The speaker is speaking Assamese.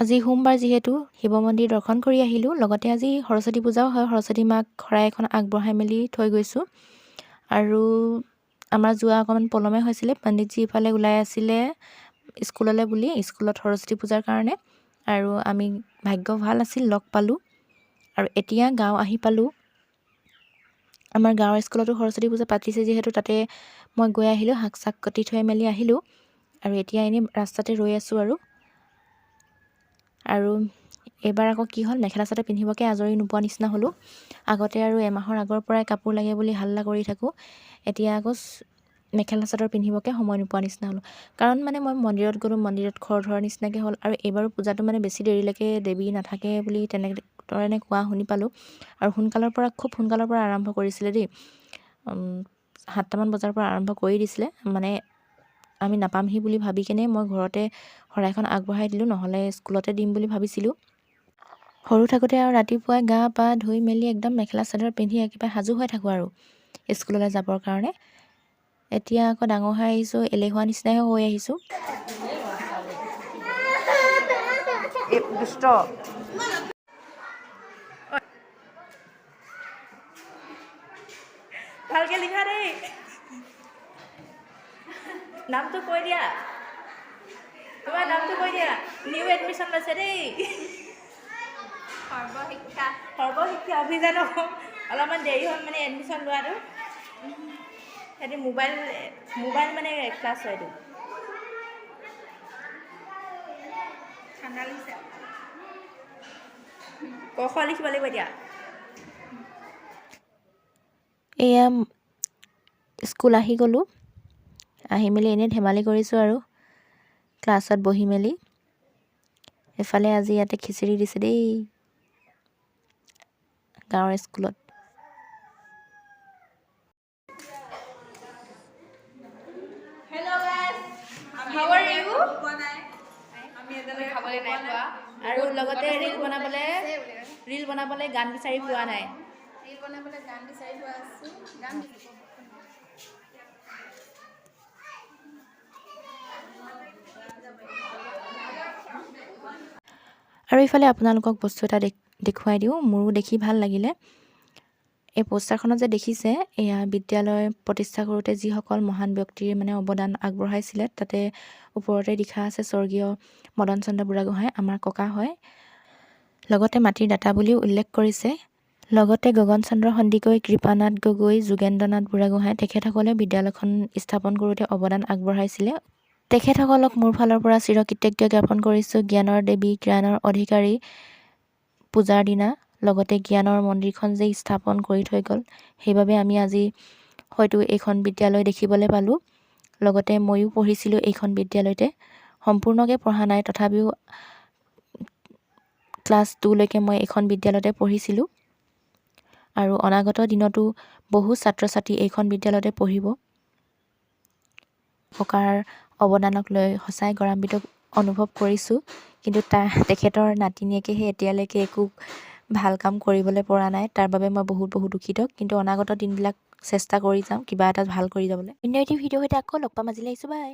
আজি সোমবাৰ যিহেতু শিৱ মন্দিৰ দৰ্শন কৰি আহিলোঁ লগতে আজি সৰস্বতী পূজাও হয়। সৰস্বতী মাক শৰাই এখন আগবঢ়াই মেলি থৈ গৈছোঁ। আৰু আমাৰ যোৱা অকণমান পলমে হৈছিলে পণ্ডিতজী ইফালে ওলাই আছিলে স্কুললৈ বুলি স্কুলত সৰস্বতী পূজাৰ কাৰণে। আৰু আমি ভাগ্য ভাল আছিল লগ পালোঁ। আৰু এতিয়া গাঁও আহি পালোঁ। আমাৰ গাঁৱৰ স্কুলতো সৰস্বতী পূজা পাতিছে যিহেতু তাতে মই গৈ আহিলোঁ শাক চাক কাটি থৈ মেলি আহিলোঁ। আৰু এতিয়া এনেই ৰাস্তাতে ৰৈ আছোঁ আৰু। আৰু এইবাৰ আকৌ কি হ'ল মেখেলা চাদৰ পিন্ধিবকৈ আজৰি নোপোৱা নিচিনা হ'লোঁ। আগতে আৰু এমাহৰ আগৰ পৰাই কাপোৰ লাগে বুলি হাল্লা কৰি থাকোঁ। এতিয়া আকৌ মেখেলা চাদৰ পিন্ধিবকৈ সময় নোপোৱা নিচিনা হ'লোঁ। কাৰণ মানে মই মন্দিৰত গ'লোঁ মন্দিৰত খৰ ধৰাৰ নিচিনাকৈ হ'ল আৰু এইবাৰো পূজাটো মানে বেছি দেৰিলৈকে দেৱী নাথাকে বুলি তেনেধৰণে কোৱা শুনি পালোঁ। আৰু সোনকালৰ পৰা খুব সোনকালৰ পৰা আৰম্ভ কৰিছিলে দেই। সাতটামান বজাৰ পৰা আৰম্ভ কৰি দিছিলে। মানে আমি নাপামহি বুলি ভাবি কেনে মই ঘৰতে শৰাইখন আগবঢ়াই দিলোঁ নহ'লে স্কুলতে দিম বুলি ভাবিছিলোঁ। সৰু থাকোঁতে আৰু ৰাতিপুৱাই গা পা ধুই মেলি একদম মেখেলা চাদৰ পিন্ধি একেবাৰে সাজু হৈ থাকোঁ আৰু স্কুললৈ যাবৰ কাৰণে। এতিয়া আকৌ ডাঙৰ হৈ আহিছোঁ এলেহুৱা নিচিনাহে হৈ আহিছোঁ। ভালকে লিখা দেই। নামটো কৈ দিয়া তোমাৰ নামটো কৈ দিয়া নিউ এডমিশ্যন লৈছে দেই সৰ্বশিক্ষা সৰ্বশিক্ষা অভিযান অলপমান দেৰি হ'ল মানে এডমিশ্যন লোৱাটো সিহঁতি মোবাইল মোবাইল মানে ক্লাছ হয় এইটো ঠাণ্ডা লাগিছে ক খ লিখিব লাগিব এতিয়া এয়া স্কুল আহি গ'লোঁ। আহি মেলি এনেই ধেমালি কৰিছোঁ আৰু। ক্লাছত বহি মেলি। এফালে আজি ইয়াতে খিচিৰি দিছে দেই। গাঁৱৰ স্কুলত। খাবলৈ নাই পোৱা আৰু লগতে ৰীল বনাবলৈ ৰীল বনাবলৈ গান বিচাৰি পোৱা নাই। ৰীল বনাবলৈ গান বিচাৰি পোৱা আছোঁ। গান আৰু ইফালে আপোনালোকক বস্তু এটা দেখ দেখুৱাই দিওঁ মোৰো দেখি ভাল লাগিলে। এই পোষ্টাৰখনত যে দেখিছে এয়া বিদ্যালয় প্ৰতিষ্ঠা কৰোঁতে যিসকল মহান ব্যক্তিৰ মানে অৱদান আগবঢ়াইছিলে তাতে ওপৰতে লিখা আছে স্বৰ্গীয় মদন চন্দ্ৰ বুঢ়াগোহাঁই আমাৰ ককা হয়। লগতে মাটিৰ দাতা বুলিও উল্লেখ কৰিছে। লগতে গগন চন্দ্ৰ সন্দিকৈ কৃপানাথ গগৈ যোগেন্দ্ৰনাথ বুঢ়াগোহাঁই তেখেতসকলে বিদ্যালয়খন স্থাপন কৰোঁতে অৱদান আগবঢ়াইছিলে। তেখেতসকলক মোৰ ফালৰ পৰা চিৰকৃতজ্ঞ জ্ঞাপন কৰিছোঁ। জ্ঞানৰ দেৱী জ্ঞানৰ অধিকাৰী পূজাৰ দিনা। লগতে জ্ঞানৰ মন্দিৰখন যে স্থাপন কৰি থৈ গ'ল সেইবাবে আমি আজি হয়তো এইখন বিদ্যালয় দেখিবলৈ পালোঁ। লগতে ময়ো পঢ়িছিলোঁ এইখন বিদ্যালয়তে। সম্পূৰ্ণকৈ পঢ়া নাই তথাপিও ক্লাছ টুলৈকে মই এইখন বিদ্যালয়তে পঢ়িছিলোঁ। আৰু অনাগত দিনতো বহু ছাত্ৰ ছাত্ৰী এইখন বিদ্যালয়তে পঢ়িব। ককাৰ অৱদানক লৈ সঁচাই গৌৰৱান্বিত অনুভৱ কৰিছোঁ। কিন্তু তাৰ তেখেতৰ নাতিনীয়েকেহে এতিয়ালৈকে একো ভাল কাম কৰিবলৈ পৰা নাই। তাৰ বাবে মই বহুত বহুত দুখিত। কিন্তু অনাগত দিনবিলাক চেষ্টা কৰি যাম কিবা এটা ভাল কৰি যাবলৈ। অন্য এটি ভিডিঅ'ৰ সৈতে আকৌ লগ পাম। আজিলৈ আহিছোঁ বাই।